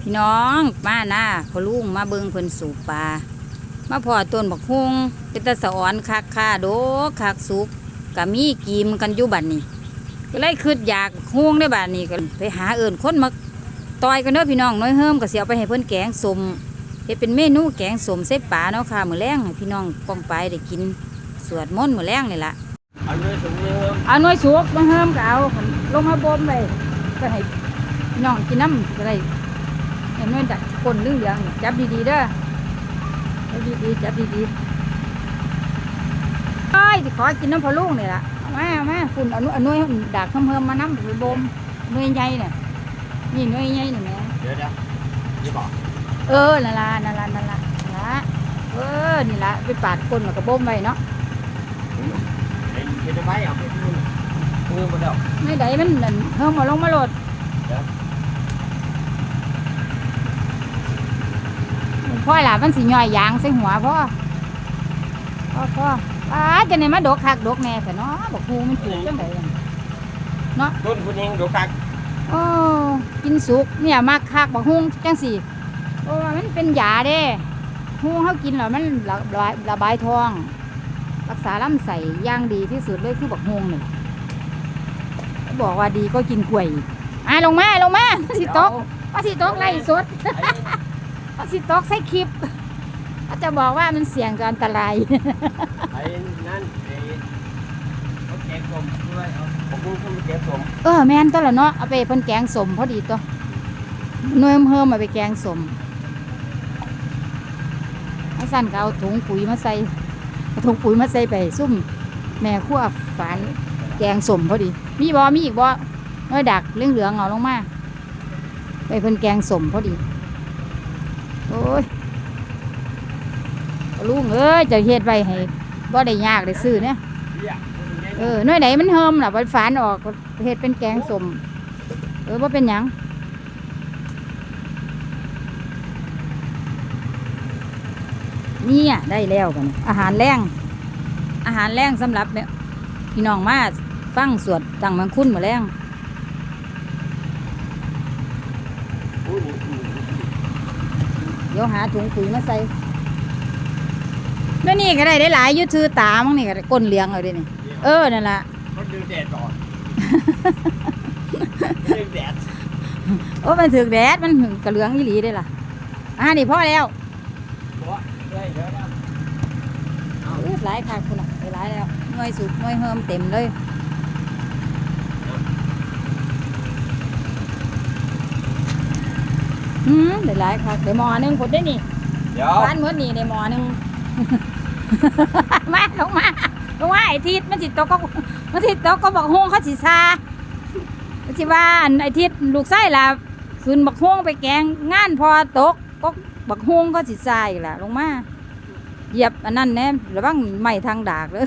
พี่น้องมาหน้าพอลุงมาเบิงเพิ่นสูบปลามาพอต้นบักฮุงเป็นตะสะออนคักค่าโดกคักสุกกะมีกีมกันอยู่บัดนี้ก็เลยคิดอยากฮุงได้บัดนนี้ก็ไปหาเอิ่นคนมาต่อยกันเด้อพี่น้องน้อยเฮิมก็สิเอาไปให้เพิ่นแกงสมเฮ็ดเป็นเมนูแกงสมใส่ปลาเนาะค่ะมื้อแรงให้พี่น้องป้องไปได้กินสวดมนต์มื้อแรงนี่ล่ะเอาเลยถุงเงินเอาหน่วยสุกมาเฮิมก็เอาลงมาบ่มไว้ก็ให้พี่น้องกินน้ำก็ได้ เห็นหน่วยดักคนเรื่องเหลืองๆนี่จับดีๆเด้อจับดีๆจับดีๆเอ้ยสิขอกินน้ำพะลุงนี่ล่ะเอามาเอามาคุณเอาหน่วยเอาหน่วยดักเฮิมๆมาน้ำไปบ่มหน่วยใหญ่เนี่ยนี่หน่วยใหญ่นี่แหม่เดี๋ยวเดี๋ยวนี่บอกเออนั่นล่ะนั่นล่ะนั่นล่ะนั่นล่ะเออนี่ล่ะไปปาดคนแล้วก็บ่มไว้เนาะเดี๋ยวเดี๋ยวจะไปเอาไปถุงเงินหมดแล้วไม่ได้มันนั่นเฮิมมาลงมาโหลด พ่อหล่ะมันสิย่อยยางใส่หัวพ่อพ่อพ่อป้าจะไหนมาดกคักดกแน่แต่เนาะบอกครูมันปลูกจังไดอะต้นคุณเองดูกักโอ้กินสุกเนี่ยมากคักบอกฮุงจังสิโอ้มันเป็นยาเด้ฮุงเขากินแล้วมันระบายระบายท้อง รักษาลำไส้อย่างดีที่สุดเลยคือบักฮุงนี่บอกว่าดีก็กินกล้วยอีกอะลงมาลงมาสิตกว่าสิตกไล่สด เอาสิตอกใส่คลิปเขาจะบอกว่ามันเสี่ยงกับอันตราย ไอ้นั่นไอ้เขาแกงสมด้วยเอาผมกุ้งขึ้นไปแกงสมเออแม่นตัวละเนาะเอาไปเพิ่นแกงสมพอดีตัวหน่วยเพิ่มมาไปแกงสมเอาสั่นก็เอาถุงปุ๋ยมาใส่เอาถุงปุ๋ยมาใส่ไปซุ่ม แม่ขั้วฝานแกงสมพอดี มีบ่มีอีกบ่น้อยดักเหลืองๆเอาลงมา ไปเพิ่นแกงสมพอดี โอ้ยลุงเอ้ยเจะเฮ็ดไว้ให้บ่ได้ยากได้ซื้อเนี่ยเออน่วยไหนมันเฮิมล่ะไปฝานออกเฮ็ดเป็นแกงสมเออว่าเป็นหยังเนี่ยได้แล้วกันอาหารแรงอาหารแรงสำหรับเนี่ยพี่น้องมาฟังสวดตังมังคุนมาแรงอุ้ยนี่นี่เดี๋ยวหาถุงปุ๋ยมาใส่แล้วนี่ก็ได้ได้หลายอยุทือตามั้งนี่ก็ได้ก้นเหลียงเอาเด้นี่ เออนั่นล่ะเขาดึงแดดก่อนดึงแดดโอ้มันถึกแดดมันกระเหลืองอีหลีได้ล่ะอ่านี่พอแล้วบอกเฮ้ยเดี๋ยวนะอื้อหลายค่ะคุณอะหลายแล้วหน่วยสุกหน่วยเฮิมเต็มเลย อืมได้หลายค่ะได้หมอหนึงคนได้นี่เดี๋ยวบ้านเมื่อนี่ได้หมอหนึง มาลงมาลงมาไอ้ทิศมันสิตกก็มันสิตกก็บอกฮวงเขาสิซามันสิว่าอันไอ้ทิศลูกไส้ล่ะคืนบักฮวงไปแกงงานพอตกก็บักฮวงเขาสิซาอีกล่ะลงมาเหยียบอันนั้นแน่ระวังไหม้ทางดากเลย